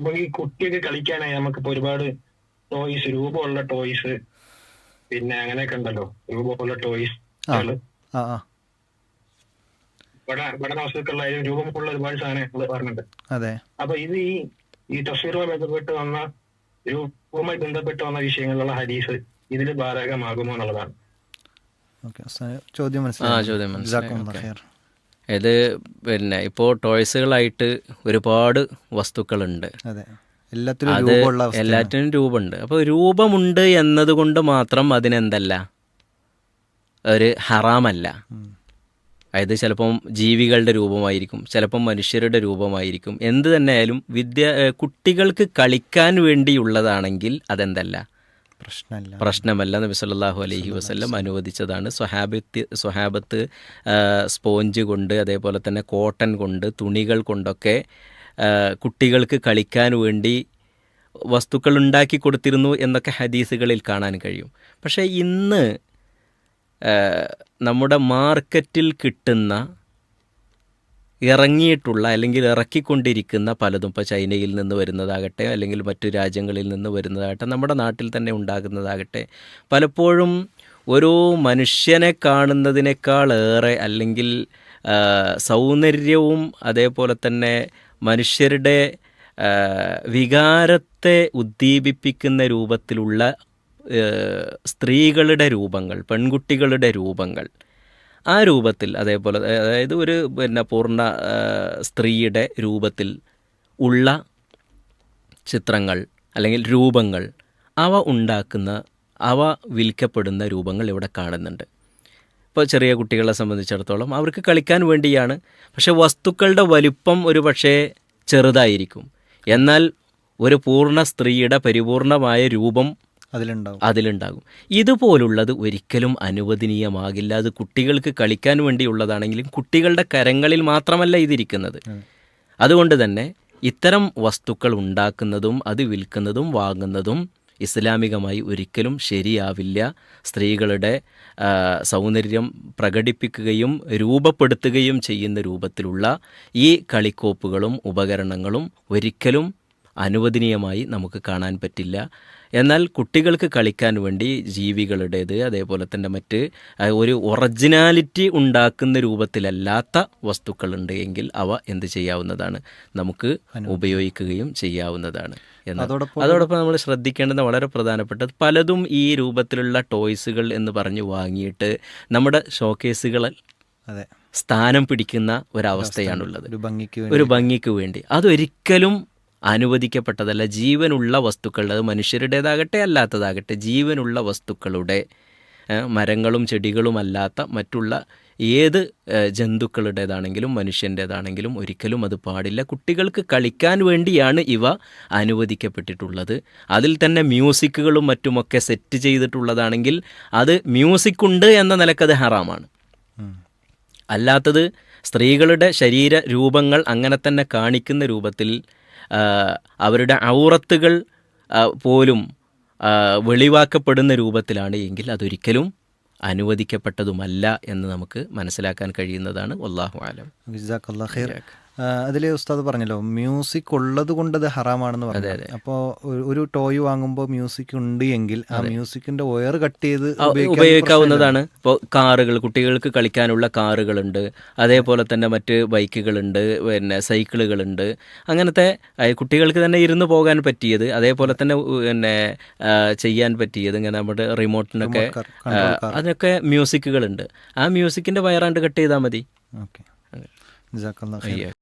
അപ്പൊ ഈ കുട്ടിയൊക്കെ കളിക്കാനായി നമുക്കിപ്പോ ഒരുപാട് ടോയ്സ് രൂപമുള്ള ടോയ്സ് പിന്നെ അങ്ങനെയൊക്കെ ഉണ്ടല്ലോ. രൂപമുള്ള ടോയ്സ് ആ. ആ ആ. പഠന വസ്തുക്കളിലായാലും രൂപമുള്ള ഒരുപാട് സാധനങ്ങൾ പറഞ്ഞിട്ടുണ്ട്. അതെ. അപ്പൊ ഇത് ഈ ഈ തഫ്സീറുമായി ബന്ധപ്പെട്ട് വന്ന രൂപവുമായി ബന്ധപ്പെട്ട് വന്ന വിഷയങ്ങളിലുള്ള ഹദീസ് ഇതിൽ ബാധകമാകുമോ എന്നുള്ളതാണ്. ഓക്കെ ചോദ്യം മനസ്സിലായി. ഇത് പിന്നെ ഇപ്പോൾ ടോയ്സുകളായിട്ട് ഒരുപാട് വസ്തുക്കളുണ്ട്. അതെ. എല്ലാറ്റിനും രൂപമുണ്ട്. അപ്പോൾ രൂപമുണ്ട് എന്നതുകൊണ്ട് മാത്രം അതിനെന്തല്ല? ഒരു ഹറാമല്ല. അതായത് ചിലപ്പം ജീവികളുടെ രൂപമായിരിക്കും ചിലപ്പം മനുഷ്യരുടെ രൂപമായിരിക്കും. എന്ത് തന്നെയായാലും വിദ്യ കുട്ടികൾക്ക് കളിക്കാൻ വേണ്ടിയുള്ളതാണെങ്കിൽ അതെന്തല്ല? പ്രശ്നമല്ല. പ്രശ്നമല്ല. നബി സല്ലാഹു അലൈഹി വസ്ല്ലം അനുവദിച്ചതാണ്. സ്വഹാബത്ത് സ്വഹാബത്ത് സ്പോഞ്ച് കൊണ്ട് അതേപോലെ തന്നെ കോട്ടൺ കൊണ്ട് തുണികൾ കൊണ്ടൊക്കെ കുട്ടികൾക്ക് കളിക്കാൻ വേണ്ടി വസ്തുക്കൾ ഉണ്ടാക്കി കൊടുത്തിരുന്നു എന്നൊക്കെ ഹദീസുകളിൽ കാണാൻ കഴിയും. പക്ഷേ ഇന്ന് നമ്മുടെ മാർക്കറ്റിൽ കിട്ടുന്ന ഇറങ്ങിയിട്ടുള്ള അല്ലെങ്കിൽ ഇറക്കിക്കൊണ്ടിരിക്കുന്ന പലതും ഇപ്പോൾ ചൈനയിൽ നിന്ന് വരുന്നതാകട്ടെ അല്ലെങ്കിൽ മറ്റു രാജ്യങ്ങളിൽ നിന്ന് വരുന്നതാകട്ടെ നമ്മുടെ നാട്ടിൽ തന്നെ ഉണ്ടാകുന്നതാകട്ടെ. പലപ്പോഴും ഒരു മനുഷ്യനെ കാണുന്നതിനേക്കാളേറെ അല്ലെങ്കിൽ സൗന്ദര്യവും അതേപോലെ തന്നെ മനുഷ്യരുടെ വികാരത്തെ ഉദ്ദീപിപ്പിക്കുന്ന രൂപത്തിലുള്ള സ്ത്രീകളുടെ രൂപങ്ങൾ പെൺകുട്ടികളുടെ രൂപങ്ങൾ ആ രൂപത്തിൽ അതേപോലെ അതായത് ഒരു പിന്നെ പൂർണ സ്ത്രീയുടെ രൂപത്തിൽ ഉള്ള ചിത്രങ്ങൾ അല്ലെങ്കിൽ രൂപങ്ങൾ അവ ഉണ്ടാക്കുന്ന അവ വിൽക്കപ്പെടുന്ന രൂപങ്ങൾ ഇവിടെ കാണുന്നുണ്ട്. ഇപ്പോൾ ചെറിയ കുട്ടികളെ സംബന്ധിച്ചിടത്തോളം അവർക്ക് കളിക്കാൻ വേണ്ടിയാണ്. പക്ഷേ വസ്തുക്കളുടെ വലിപ്പം ഒരു പക്ഷേ ചെറുതായിരിക്കും. എന്നാൽ ഒരു പൂർണ സ്ത്രീയുടെ പരിപൂർണമായ രൂപം അതിലുണ്ടാവും. അതിലുണ്ടാകും. ഇതുപോലുള്ളത് ഒരിക്കലും അനുവദനീയമാകില്ല. അത് കുട്ടികൾക്ക് കളിക്കാൻ വേണ്ടിയുള്ളതാണെങ്കിലും കുട്ടികളുടെ കരങ്ങളിൽ മാത്രമല്ല ഇതിരിക്കുന്നത്. അതുകൊണ്ട് തന്നെ ഇത്തരം വസ്തുക്കൾ ഉണ്ടാക്കുന്നതും അത് വിൽക്കുന്നതും വാങ്ങുന്നതും ഇസ്ലാമികമായി ഒരിക്കലും ശരിയാവില്ല. സ്ത്രീകളുടെ സൗന്ദര്യം പ്രകടിപ്പിക്കുകയും രൂപപ്പെടുത്തുകയും ചെയ്യുന്ന രൂപത്തിലുള്ള ഈ കളിക്കോപ്പുകളും ഉപകരണങ്ങളും ഒരിക്കലും അനുവദനീയമായി നമുക്ക് കാണാൻ പറ്റില്ല. എന്നാൽ കുട്ടികൾക്ക് കളിക്കാൻ വേണ്ടി ജീവികളുടേത് അതേപോലെ തന്നെ മറ്റ് ഒരു ഒറിജിനാലിറ്റി ഉണ്ടാക്കുന്ന രൂപത്തിലല്ലാത്ത വസ്തുക്കളുണ്ട് എങ്കിൽ അവ എന്ത് ചെയ്യാവുന്നതാണ്? നമുക്ക് ഉപയോഗിക്കുകയും ചെയ്യാവുന്നതാണ് അതോടൊപ്പം അതോടൊപ്പം നമ്മൾ ശ്രദ്ധിക്കേണ്ടത് വളരെ പ്രധാനപ്പെട്ടത് പലതും ഈ രൂപത്തിലുള്ള ടോയ്സുകൾ എന്ന് പറഞ്ഞ് വാങ്ങിയിട്ട് നമ്മുടെ ഷോക്കേസുകളിൽ അതെ. സ്ഥാനം പിടിക്കുന്ന ഒരവസ്ഥയാണുള്ളത്. ഒരു ഭംഗിക്ക് വേണ്ടി. അതൊരിക്കലും അനുവദിക്കപ്പെട്ടതല്ല. ജീവനുള്ള വസ്തുക്കൾ അത് മനുഷ്യരുടേതാകട്ടെ അല്ലാത്തതാകട്ടെ ജീവനുള്ള വസ്തുക്കളുടെ മരങ്ങളും ചെടികളും അല്ലാത്ത മറ്റുള്ള ഏത് ജന്തുക്കളുടേതാണെങ്കിലും മനുഷ്യന്റേതാണെങ്കിലും ഒരിക്കലും അത് പാടില്ല. കുട്ടികൾക്ക് കളിക്കാൻ വേണ്ടിയാണ് ഇവ അനുവദിക്കപ്പെട്ടിട്ടുള്ളത്. അതിൽ തന്നെ മ്യൂസിക്കുകളും മറ്റുമൊക്കെ സെറ്റ് ചെയ്തിട്ടുള്ളതാണെങ്കിൽ അത് മ്യൂസിക് ഉണ്ട് എന്ന നിലക്കത് ഹറാമാണ്. അല്ലാത്തത് സ്ത്രീകളുടെ ശരീര രൂപങ്ങൾ അങ്ങനെ തന്നെ കാണിക്കുന്ന രൂപത്തിൽ അവരുടെ ഔറത്തുകൾ പോലും വെളിവാക്കപ്പെടുന്ന രൂപത്തിലാണ് എങ്കിൽ അതൊരിക്കലും അനുവദിക്കപ്പെട്ടതുമല്ല എന്ന് നമുക്ക് മനസ്സിലാക്കാൻ കഴിയുന്നതാണ്. വല്ലാഹു ആലം അതിൽ ഉസ്താദ് പറഞ്ഞല്ലോ മ്യൂസിക് ഉള്ളത് കൊണ്ട് അത് ഹറാമാണെന്ന് പറഞ്ഞു അപ്പോൾ ഒരു ടോയ് വാങ്ങുമ്പോൾ മ്യൂസിക് ഉണ്ട് എങ്കിൽ ആ മ്യൂസിക്കിന്റെ വയർ കട്ട് ചെയ്ത് ഉപയോഗിക്കാവുന്നതാണ്. ഇപ്പോൾ കാറുകൾ കുട്ടികൾക്ക് കളിക്കാനുള്ള കാറുകളുണ്ട്. അതേപോലെ തന്നെ മറ്റ് ബൈക്കുകളുണ്ട് പിന്നെ സൈക്കിളുകളുണ്ട്. അങ്ങനത്തെ കുട്ടികൾക്ക് തന്നെ ഇരുന്ന് പോകാൻ പറ്റിയത് അതേപോലെ തന്നെ പിന്നെ ചെയ്യാൻ പറ്റിയത് ഇങ്ങനെ നമ്മുടെ റിമോട്ടിനൊക്കെ അതിനൊക്കെ മ്യൂസിക്കുകളുണ്ട് ആ മ്യൂസിക്കിന്റെ വയറാണ്ട് കട്ട് ചെയ്താൽ മതി. ഓക്കെ ജസാക്കല്ലാ ഖൈർ